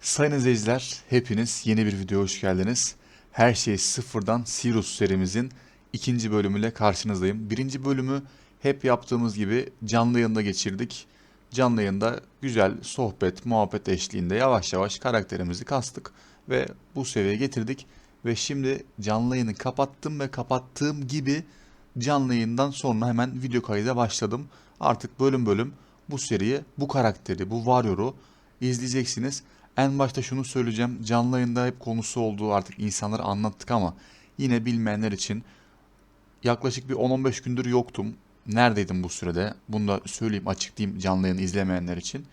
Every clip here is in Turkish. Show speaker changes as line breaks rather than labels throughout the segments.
Sayın izleyiciler, hepiniz yeni bir videoya hoş geldiniz. Her şey sıfırdan Sirius serimizin ikinci bölümüyle karşınızdayım. Birinci bölümü hep yaptığımız gibi canlı yayında geçirdik. Canlı yayında güzel sohbet, muhabbet eşliğinde yavaş yavaş karakterimizi kastık ve bu seviyeye getirdik. Ve şimdi canlı yayını kapattım ve kapattığım gibi canlı yayından sonra hemen video kayda başladım. Artık bölüm bölüm bu seriyi, bu karakteri, bu Warrior'u izleyeceksiniz. En başta şunu söyleyeceğim. Canlı yayında hep konusu olduğu artık insanlara anlattık ama yine bilmeyenler için yaklaşık bir 10-15 gündür yoktum. Neredeydim bu sürede? Bunu da söyleyeyim, açıklayayım canlı yayını izlemeyenler için.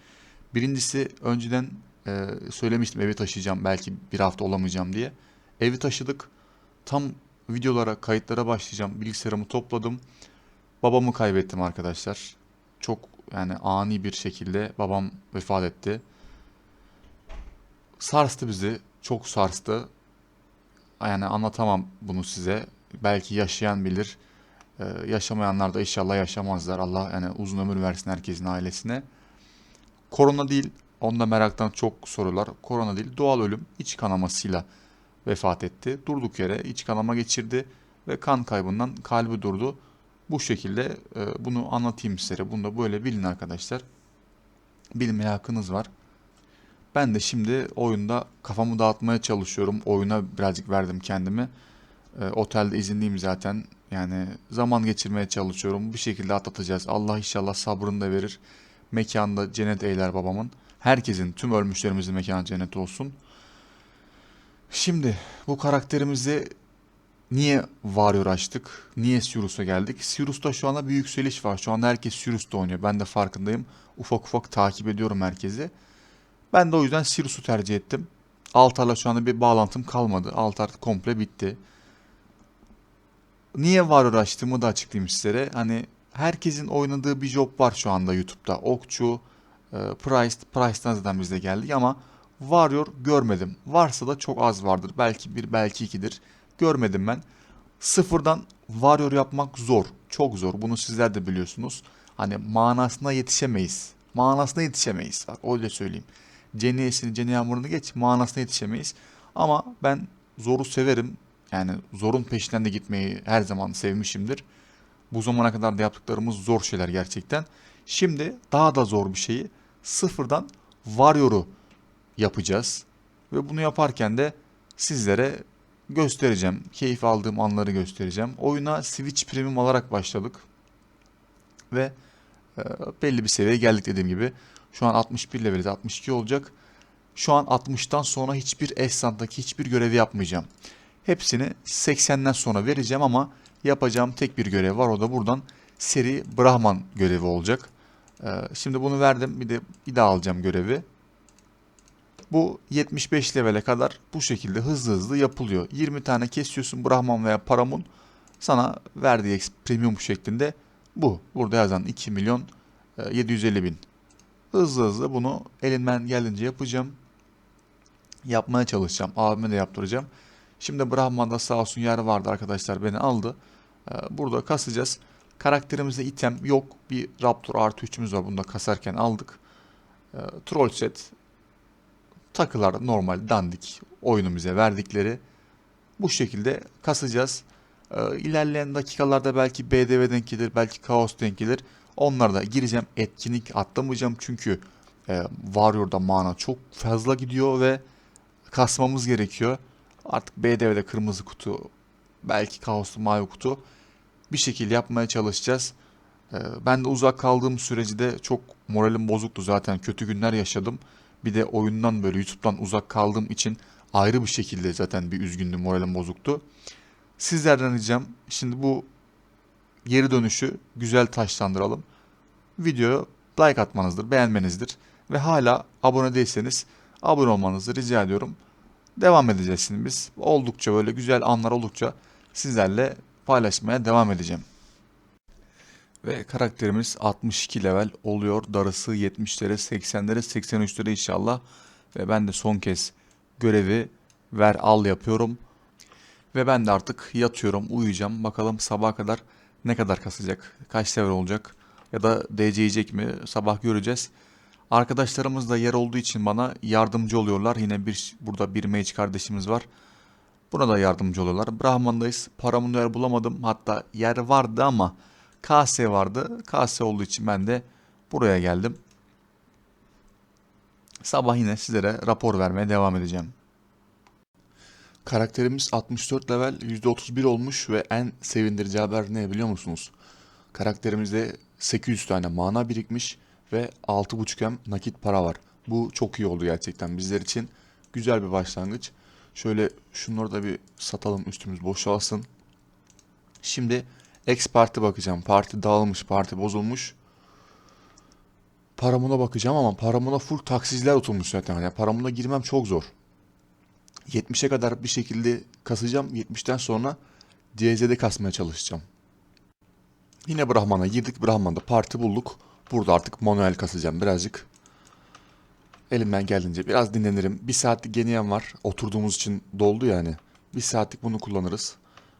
Birincisi önceden e, söylemiştim evi taşıyacağım belki bir hafta olamayacağım diye. Evi taşıdık. Tam videolara, kayıtlara başlayacağım. Bilgisayarımı topladım. Babamı kaybettim arkadaşlar. Çok yani ani bir şekilde babam vefat etti. Sarstı bizi. Çok sarstı. Yani anlatamam bunu size. Belki yaşayan bilir. Ee, yaşamayanlar da inşallah yaşamazlar. Allah yani uzun ömür versin herkesin ailesine. Korona değil. Onda meraktan çok sorular. Korona değil. Doğal ölüm. iç kanamasıyla vefat etti. Durduk yere iç kanama geçirdi ve kan kaybından kalbi durdu. Bu şekilde e, bunu anlatayım size. Bunu da böyle bilin arkadaşlar. Bilmeye hakkınız var. Ben de şimdi oyunda kafamı dağıtmaya çalışıyorum. Oyuna birazcık verdim kendimi. E, otelde izinliyim zaten. Yani zaman geçirmeye çalışıyorum. Bir şekilde atlatacağız. Allah inşallah sabrını da verir. Mekanda cennet eyler babamın. Herkesin, tüm ölmüşlerimizin mekanı cennet olsun. Şimdi bu karakterimizi niye Warrior açtık? Niye Sirius'a geldik? Sirius'ta şu anda bir yükseliş var. Şu anda herkes Sirius'ta oynuyor. Ben de farkındayım. Ufak ufak takip ediyorum herkesi. Ben de o yüzden Sirius'u tercih ettim. Altar'la şu anda bir bağlantım kalmadı. Altar komple bitti. Niye Warrior açtığımı da açıklayayım sizlere. Hani herkesin oynadığı bir job var şu anda YouTube'da. Okçu, e, Price, Price'tan zaten biz de geldik ama Warrior görmedim. Varsa da çok az vardır. Belki bir, belki ikidir. Görmedim ben. Sıfırdan Warrior yapmak zor. Çok zor. Bunu sizler de biliyorsunuz. Hani manasına yetişemeyiz. Manasına yetişemeyiz. Bak öyle söyleyeyim. Ceniyesini, Ceni Yağmuru'nu geç. Manasına yetişemeyiz. Ama ben zoru severim. Yani zorun peşinden de gitmeyi her zaman sevmişimdir. Bu zamana kadar da yaptıklarımız zor şeyler gerçekten. Şimdi daha da zor bir şeyi sıfırdan Warrior'u yapacağız. Ve bunu yaparken de sizlere göstereceğim. Keyif aldığım anları göstereceğim. Oyuna Switch Premium alarak başladık. Ve e, belli bir seviyeye geldik dediğim gibi. Şu an 61 leveliz 62 olacak. Şu an 60'tan sonra hiçbir Esrant'taki hiçbir görevi yapmayacağım. Hepsini 80'den sonra vereceğim ama yapacağım tek bir görev var. O da buradan seri Brahman görevi olacak. E, şimdi bunu verdim. Bir de bir daha alacağım görevi. Bu 75 levele kadar bu şekilde hızlı hızlı yapılıyor. 20 tane kesiyorsun Brahman veya Paramun sana verdiği premium şeklinde bu. Burada yazan 2 milyon e, 750 bin. Hızlı hızlı bunu elimden geldiğince yapacağım. Yapmaya çalışacağım. Abime de yaptıracağım. Şimdi Brahman'da sağ olsun yer vardı arkadaşlar beni aldı. E, Burada kasacağız. Karakterimizde item yok. Bir Raptor artı 3'ümüz var. Bunu da kasarken aldık. E, Troll set takılar normal dandik oyunu bize verdikleri bu şekilde kasacağız. Ee, ilerleyen dakikalarda belki BDV denk gelir, belki Kaos denk gelir. Onlara da gireceğim. Etkinlik atlamayacağım çünkü e, Warrior'da mana çok fazla gidiyor ve kasmamız gerekiyor. Artık BDV'de kırmızı kutu, belki Kaos'ta mavi kutu bir şekilde yapmaya çalışacağız. Ee, ben de uzak kaldığım süreci de çok moralim bozuktu zaten. Kötü günler yaşadım. Bir de oyundan böyle YouTube'dan uzak kaldığım için ayrı bir şekilde zaten bir üzgündüm, moralim bozuktu. Sizlerden ricam şimdi bu geri dönüşü güzel taşlandıralım. Videoya like atmanızdır, beğenmenizdir. Ve hala abone değilseniz abone olmanızı rica ediyorum. Devam edeceğiz şimdi biz. Oldukça böyle güzel anlar oldukça sizlerle paylaşmaya devam edeceğim. Ve karakterimiz 62 level oluyor. Darısı 70'lere, 80'lere, 83'lere inşallah. Ve ben de son kez görevi ver al yapıyorum. Ve ben de artık yatıyorum, uyuyacağım. Bakalım sabaha kadar ne kadar kasacak, kaç level olacak ya da DC yiyecek mi sabah göreceğiz. Arkadaşlarımız da yer olduğu için bana yardımcı oluyorlar. Yine bir burada bir mage kardeşimiz var. Buna da yardımcı oluyorlar. Brahman'dayız. Paramın yer bulamadım. Hatta yer vardı ama KS vardı. KS olduğu için ben de buraya geldim. Sabah yine sizlere rapor vermeye devam edeceğim. Karakterimiz 64 level %31 olmuş ve en sevindirici haber ne biliyor musunuz? Karakterimizde 800 tane mana birikmiş ve 6.5M nakit para var. Bu çok iyi oldu gerçekten bizler için. Güzel bir başlangıç. Şöyle şunları da bir satalım üstümüz boşalsın. Şimdi X parti bakacağım. Parti dağılmış, parti bozulmuş. Paramuna bakacağım ama paramuna full taksiciler oturmuş zaten. Yani paramuna girmem çok zor. 70'e kadar bir şekilde kasacağım. 70'ten sonra CZ'de kasmaya çalışacağım. Yine Brahman'a girdik. Brahman'da parti bulduk. Burada artık manuel kasacağım birazcık. Elimden geldiğince biraz dinlenirim. Bir saatlik geniyem var. Oturduğumuz için doldu yani. Bir saatlik bunu kullanırız.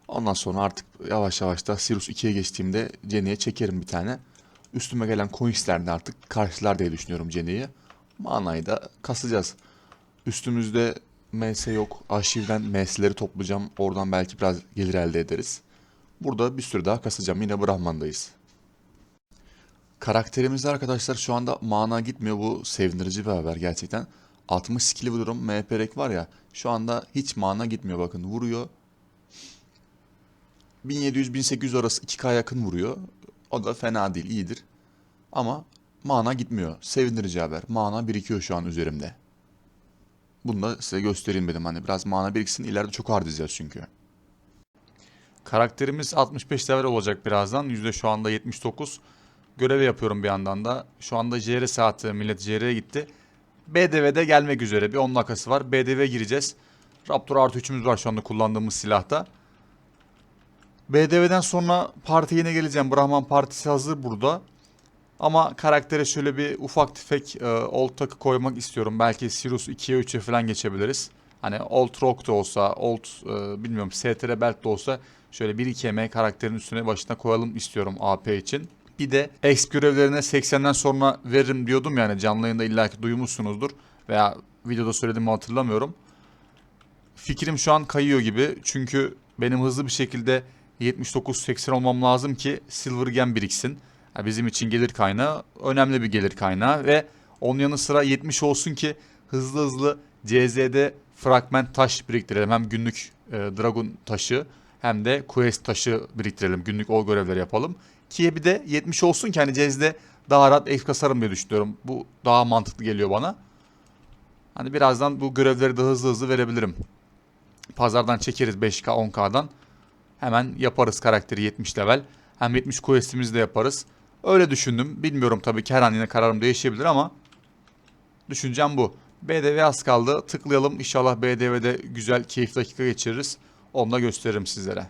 Ondan sonra artık yavaş yavaş da Sirius 2'ye geçtiğimde Jenny'e çekerim bir tane. Üstüme gelen coins'lerde artık karşılar diye düşünüyorum Jenny'yi. Manayı da kasacağız. Üstümüzde MS yok. Arşivden MS'leri toplayacağım. Oradan belki biraz gelir elde ederiz. Burada bir süre daha kasacağım. Yine Brahman'dayız. Karakterimizde arkadaşlar şu anda mana gitmiyor. Bu sevindirici bir haber gerçekten. 60 skill vururum. MP rek var ya. Şu anda hiç mana gitmiyor bakın. Vuruyor. 1700-1800 arası 2K yakın vuruyor. O da fena değil, iyidir. Ama mana gitmiyor. Sevindirici haber. Mana birikiyor şu an üzerimde. Bunu da size göstereyim dedim. Hani biraz mana biriksin. ileride çok harcayacağız çünkü. Karakterimiz 65 level olacak birazdan. Yüzde şu anda 79. Görev yapıyorum bir yandan da. Şu anda JR saati millet JR'ye gitti. BDV'de gelmek üzere bir 10 dakikası var. BDV gireceğiz. Raptor artı 3'ümüz var şu anda kullandığımız silahta. BDV'den sonra parti yine geleceğim. Brahman partisi hazır burada. Ama karaktere şöyle bir ufak tefek e, old takı koymak istiyorum. Belki Sirius 2'ye 3'e falan geçebiliriz. Hani old rock da olsa, old e, bilmiyorum STR belt de olsa şöyle 1-2 yemeği karakterin üstüne başına koyalım istiyorum AP için. Bir de X görevlerine 80'den sonra veririm diyordum yani canlı yayında illaki duymuşsunuzdur. Veya videoda söylediğimi hatırlamıyorum. Fikrim şu an kayıyor gibi. Çünkü benim hızlı bir şekilde 79-80 olmam lazım ki Silver Gem biriksin. Yani bizim için gelir kaynağı önemli bir gelir kaynağı ve onun yanı sıra 70 olsun ki hızlı hızlı CZ'de fragment taş biriktirelim. Hem günlük e, Dragon taşı hem de Quest taşı biriktirelim. Günlük o görevleri yapalım. Ki bir de 70 olsun ki hani CZ'de daha rahat X kasarım diye düşünüyorum. Bu daha mantıklı geliyor bana. Hani birazdan bu görevleri de hızlı hızlı verebilirim. Pazardan çekeriz 5K 10K'dan. Hemen yaparız karakteri 70 level. Hem 70 quest'imizi de yaparız. Öyle düşündüm. Bilmiyorum tabii ki her an yine kararım değişebilir ama düşüncem bu. BDV az kaldı. Tıklayalım. İnşallah BDV'de güzel, keyifli dakika geçiririz. Onu da gösteririm sizlere.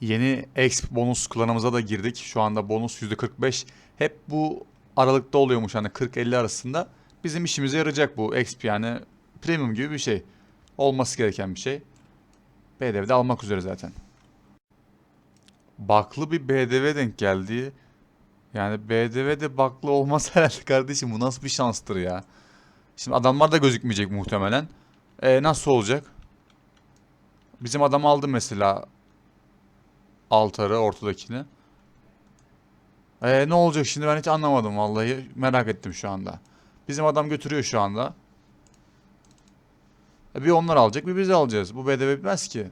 Yeni exp bonus klanımıza da girdik. Şu anda bonus %45. Hep bu aralıkta oluyormuş hani 40-50 arasında. Bizim işimize yarayacak bu exp yani premium gibi bir şey. Olması gereken bir şey. BDV'de almak üzere zaten. Baklı bir BDV denk geldi. Yani BDV'de baklı olmaz herhalde kardeşim. Bu nasıl bir şanstır ya. Şimdi adamlar da gözükmeyecek muhtemelen. E nasıl olacak? Bizim adam aldı mesela altarı ortadakini. E ne olacak şimdi ben hiç anlamadım vallahi. Merak ettim şu anda. Bizim adam götürüyor şu anda. E, bir onlar alacak bir biz alacağız. Bu BDV bitmez ki.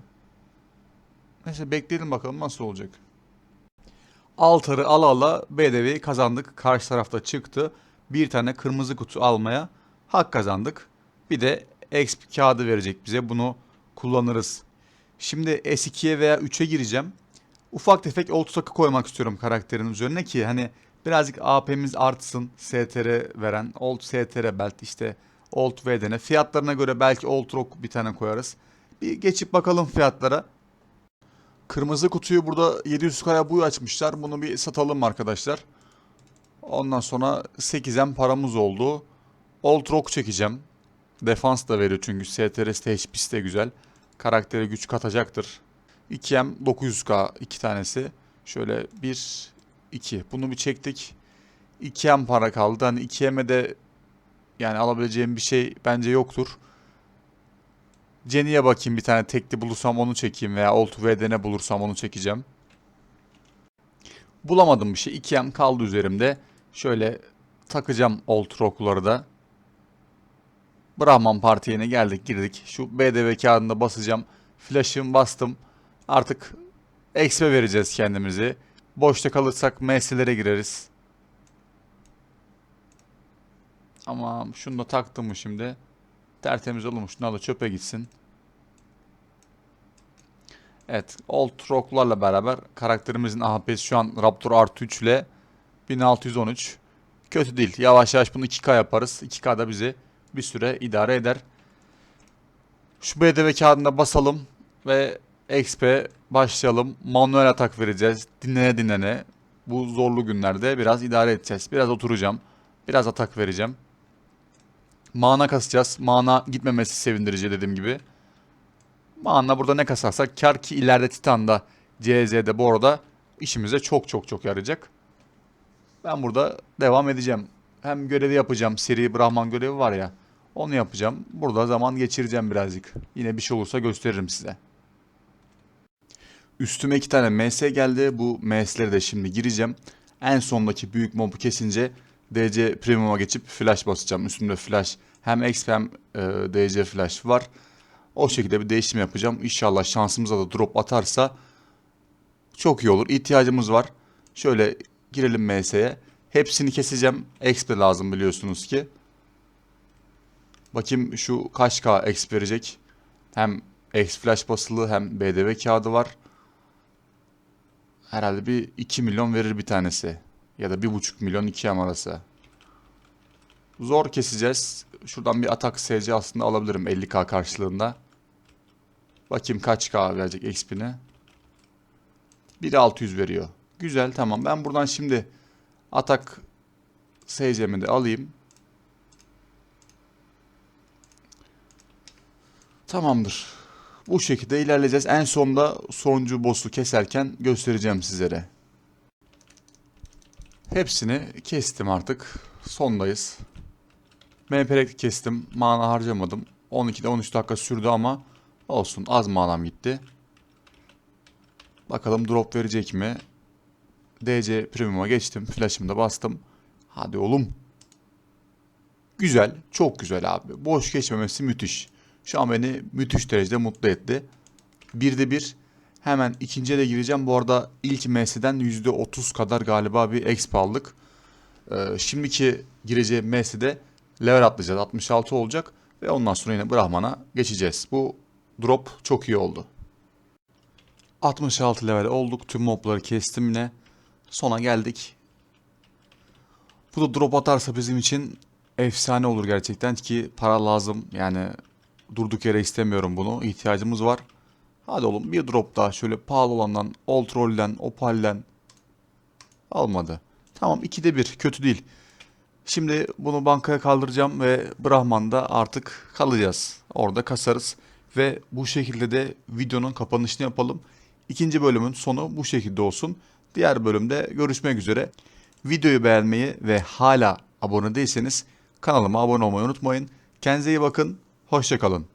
Neyse bekleyelim bakalım nasıl olacak. Altarı ala ala BDV'yi kazandık. Karşı tarafta çıktı. Bir tane kırmızı kutu almaya hak kazandık. Bir de exp kağıdı verecek bize. Bunu kullanırız. Şimdi S2'ye veya 3'e gireceğim. Ufak tefek old koymak istiyorum karakterin üzerine ki hani birazcık AP'miz artsın. STR veren old STR belt işte old VDN fiyatlarına göre belki old rock bir tane koyarız. Bir geçip bakalım fiyatlara. Kırmızı kutuyu burada 700 kaya buyu açmışlar. Bunu bir satalım arkadaşlar. Ondan sonra 8'en paramız oldu. Old Rock çekeceğim. Defans da veriyor çünkü STRS HP'si de güzel. Karaktere güç katacaktır. 2M 900k iki tanesi. Şöyle 1 2. Bunu bir çektik. 2M para kaldı. Hani 2M'e de yani alabileceğim bir şey bence yoktur. Jenny'e bakayım bir tane tekli bulursam onu çekeyim veya Alt VDN bulursam onu çekeceğim. Bulamadım bir şey. 2M kaldı üzerimde. Şöyle takacağım Alt Rock'ları da. Brahman Partiye'ne geldik girdik. Şu BDV kağıdında basacağım. Flash'ımı bastım. Artık XP vereceğiz kendimizi. Boşta kalırsak MS'lere gireriz. Tamam şunu da taktım mı şimdi? Tertemiz olmuş. Şunlar da çöpe gitsin. Evet. Old Rock'larla beraber karakterimizin AHP'si şu an Raptor artı 3 ile 1613. Kötü değil. Yavaş yavaş bunu 2K yaparız. 2K da bizi bir süre idare eder. Şu BDV kağıdına basalım ve XP başlayalım. Manuel atak vereceğiz. Dinlene dinlene. Bu zorlu günlerde biraz idare edeceğiz. Biraz oturacağım. Biraz atak vereceğim. Mana kasacağız. Mana gitmemesi sevindirici dediğim gibi. Mana burada ne kasarsak kar ki ileride Titan'da CZ'de bu arada işimize çok çok çok yarayacak. Ben burada devam edeceğim. Hem görevi yapacağım. Seri Brahman görevi var ya. Onu yapacağım. Burada zaman geçireceğim birazcık. Yine bir şey olursa gösteririm size. Üstüme iki tane MS geldi. Bu MS'leri de şimdi gireceğim. En sondaki büyük mobu kesince DC Premium'a geçip flash basacağım. Üstümde flash hem XP hem e, DC flash var. O şekilde bir değişim yapacağım. İnşallah şansımıza da drop atarsa çok iyi olur. İhtiyacımız var. Şöyle girelim MS'ye. Hepsini keseceğim. XP lazım biliyorsunuz ki. Bakayım şu kaç K XP verecek. Hem X flash basılı hem BDV kağıdı var. Herhalde bir 2 milyon verir bir tanesi. Ya da 1,5 milyon 2 M arası. Zor keseceğiz. Şuradan bir atak SC aslında alabilirim 50k karşılığında. Bakayım kaç K verecek XP'ni. 1.600 veriyor. Güzel tamam. Ben buradan şimdi atak SC'mi de alayım. Tamamdır. Bu şekilde ilerleyeceğiz. En sonda sonuncu boss'u keserken göstereceğim sizlere. Hepsini kestim artık. Sondayız. MP'lik kestim. Mana harcamadım. 12'de 13 dakika sürdü ama olsun az manam gitti. Bakalım drop verecek mi? DC Premium'a geçtim. Flash'ımı da bastım. Hadi oğlum. Güzel. Çok güzel abi. Boş geçmemesi müthiş. Şu an beni müthiş derecede mutlu etti. Bir de bir. Hemen ikinciye de gireceğim. Bu arada ilk MS'den %30 kadar galiba bir exp aldık. Ee, şimdiki gireceğim MS'de level atlayacağız. 66 olacak. Ve ondan sonra yine Brahman'a geçeceğiz. Bu drop çok iyi oldu. 66 level olduk. Tüm mobları kestim yine. Sona geldik. Bu da drop atarsa bizim için efsane olur gerçekten ki para lazım. Yani durduk yere istemiyorum bunu. İhtiyacımız var. Hadi oğlum bir drop daha şöyle pahalı olandan, Old Roll'den, Opal'den almadı. Tamam ikide bir kötü değil. Şimdi bunu bankaya kaldıracağım ve Brahman'da artık kalacağız. Orada kasarız ve bu şekilde de videonun kapanışını yapalım. İkinci bölümün sonu bu şekilde olsun. Diğer bölümde görüşmek üzere. Videoyu beğenmeyi ve hala abone değilseniz kanalıma abone olmayı unutmayın. Kendinize iyi bakın. Hoşçakalın.